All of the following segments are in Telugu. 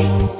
Bye.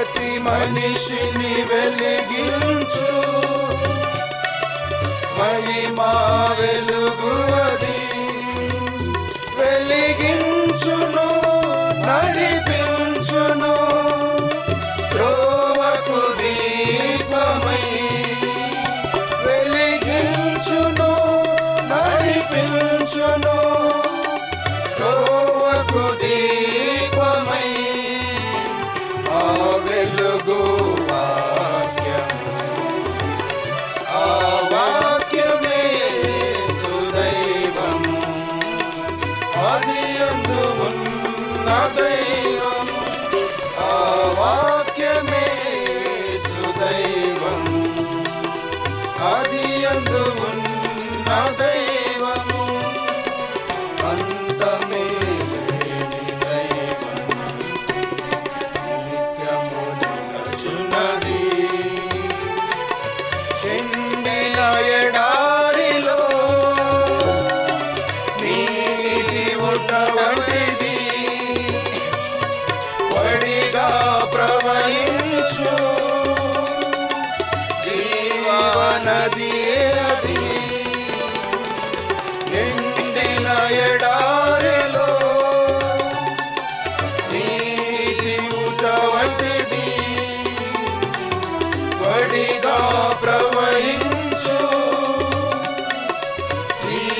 ప్రతి మనిషిని వెలిగించు. మహిమా వెలుగు హృదయం ఆ వాక్యమే సుదైవం అది అందు ఉన్నదే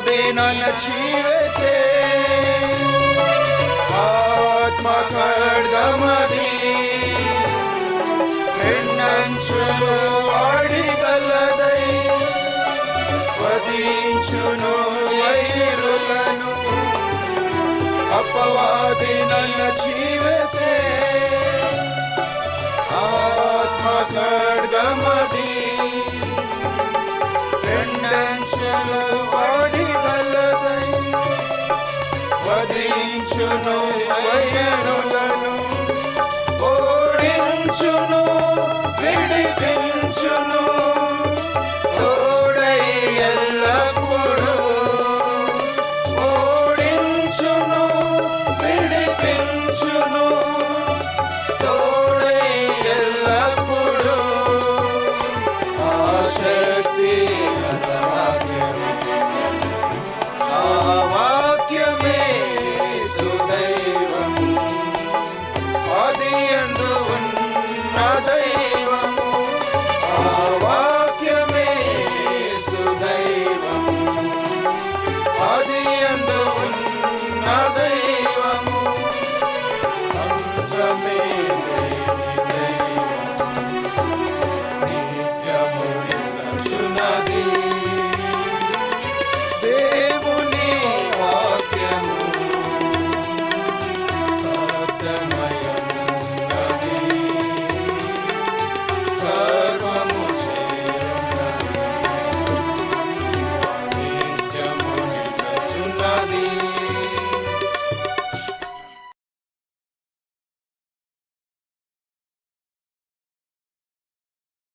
દેના નચીવે છે આત્મા કડગમદી ఎన్నంచును వాడిగలదై వదించును వైరులను అపవాది నన్న చీవసే